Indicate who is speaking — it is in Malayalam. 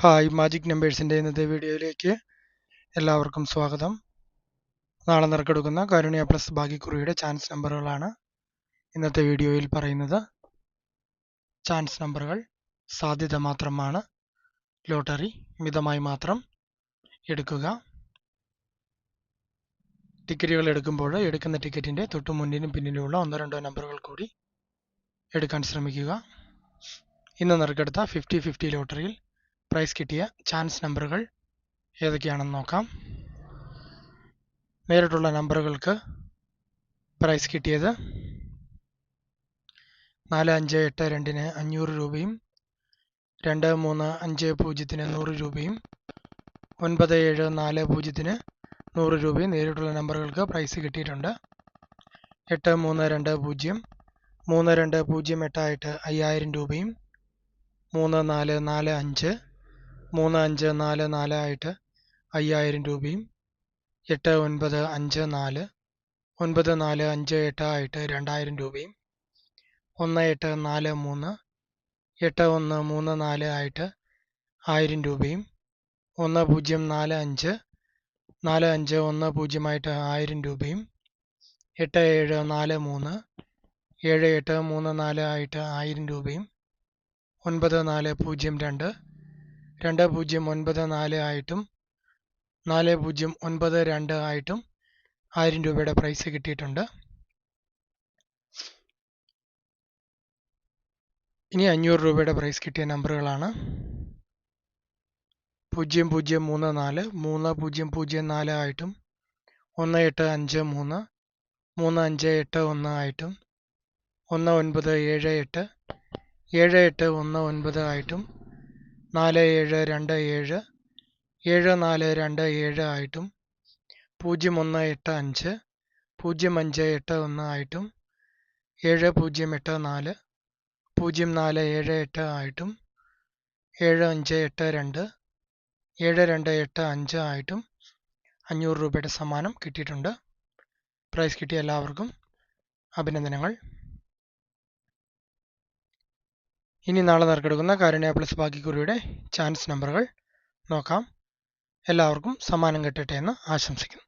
Speaker 1: ഹായ് മാജിക് നമ്പേഴ്സിന്റെ ഇന്നത്തെ വീഡിയോയിലേക്ക് എല്ലാവർക്കും സ്വാഗതം. നാളെ നറുക്കെടുക്കുന്ന കാരുണ്യ പ്ലസ് ഭാഗ്യക്കുറിയുടെ ചാൻസ് നമ്പറുകളാണ് ഇന്നത്തെ വീഡിയോയിൽ പറയുന്നത്. ചാൻസ് നമ്പറുകൾ സാധ്യത മാത്രമാണ്. ലോട്ടറി മിതമായി മാത്രം എടുക്കുക. ടിക്കറ്റുകൾ എടുക്കുമ്പോൾ എടുക്കുന്ന ടിക്കറ്റിന്റെ തൊട്ടു മുന്നിലും പിന്നിലുമുള്ള ഒന്നോ രണ്ടോ നമ്പറുകൾ കൂടി എടുക്കാൻ ശ്രമിക്കുക. ഇന്ന് നറുക്കെടുത്ത ഫിഫ്റ്റി ഫിഫ്റ്റി ലോട്ടറിയിൽ പ്രൈസ് കിട്ടിയ ചാൻസ് നമ്പറുകൾ ഏതൊക്കെയാണെന്ന് നോക്കാം. നേരിട്ടുള്ള നമ്പറുകൾക്ക് പ്രൈസ് കിട്ടിയത് നാല് അഞ്ച് എട്ട് രണ്ടിന് അഞ്ഞൂറ് രൂപയും രണ്ട് മൂന്ന് അഞ്ച് പൂജ്യത്തിന് നൂറ് രൂപയും ഒൻപത് ഏഴ് നാല് പൂജ്യത്തിന് നൂറ് രൂപയും നേരിട്ടുള്ള നമ്പറുകൾക്ക് പ്രൈസ് കിട്ടിയിട്ടുണ്ട്. എട്ട് മൂന്ന് രണ്ട് പൂജ്യം മൂന്ന് രണ്ട് പൂജ്യം എട്ടായിട്ട് അയ്യായിരം രൂപയും മൂന്ന് നാല് നാല് അഞ്ച് മൂന്ന് അഞ്ച് നാല് നാല് ആയിട്ട് അയ്യായിരം രൂപയും എട്ട് ഒൻപത് അഞ്ച് നാല് ഒൻപത് നാല് അഞ്ച് എട്ട് ആയിട്ട് രണ്ടായിരം രൂപയും ഒന്ന് എട്ട് നാല് മൂന്ന് എട്ട് ഒന്ന് മൂന്ന് നാല് ആയിട്ട് ആയിരം രൂപയും ഒന്ന് പൂജ്യം നാല് അഞ്ച് നാല് അഞ്ച് ഒന്ന് പൂജ്യമായിട്ട് ആയിരം രൂപയും എട്ട് ഏഴ് നാല് മൂന്ന് ഏഴ് എട്ട് മൂന്ന് നാല് ആയിട്ട് ആയിരം രൂപയും ഒൻപത് നാല് പൂജ്യം രണ്ട് രണ്ട് പൂജ്യം ഒൻപത് നാല് ആയിട്ടും നാല് പൂജ്യം ഒൻപത് രണ്ട് ആയിട്ടും ആയിരം രൂപയുടെ പ്രൈസ് കിട്ടിയിട്ടുണ്ട്. ഇനി അഞ്ഞൂറ് രൂപയുടെ പ്രൈസ് കിട്ടിയ നമ്പറുകളാണ് പൂജ്യം പൂജ്യം മൂന്ന് നാല് മൂന്ന് പൂജ്യം പൂജ്യം നാല് ആയിട്ടും ഒന്ന് എട്ട് അഞ്ച് മൂന്ന് മൂന്ന് അഞ്ച് എട്ട് ഒന്ന് ആയിട്ടും ഒന്ന് ഒൻപത് ഏഴ് എട്ട് ഏഴ് എട്ട് ഒന്ന് ഒൻപത് ആയിട്ടും നാല് ഏഴ് രണ്ട് ഏഴ് ഏഴ് നാല് രണ്ട് ഏഴ് ആയിട്ടും പൂജ്യം ഒന്ന് എട്ട് അഞ്ച് പൂജ്യം അഞ്ച് എട്ട് ഒന്ന് ആയിട്ടും ഏഴ് പൂജ്യം എട്ട് നാല് പൂജ്യം നാല് ഏഴ് എട്ട് ആയിട്ടും ഏഴ് അഞ്ച് എട്ട് രണ്ട് ഏഴ് രണ്ട് എട്ട് അഞ്ച് ആയിട്ടും അഞ്ഞൂറ് രൂപയുടെ സമ്മാനം കിട്ടിയിട്ടുണ്ട്. പ്രൈസ് കിട്ടിയ എല്ലാവർക്കും അഭിനന്ദനങ്ങൾ. ഇനി നാളെ നറുക്കെടുക്കുന്ന കാരുണ്യ പ്ലസ് ഭാഗ്യക്കുറിയുടെ ചാൻസ് നമ്പറുകൾ നോക്കാം. എല്ലാവർക്കും സമ്മാനം കിട്ടട്ടെ എന്ന് ആശംസിക്കുന്നു.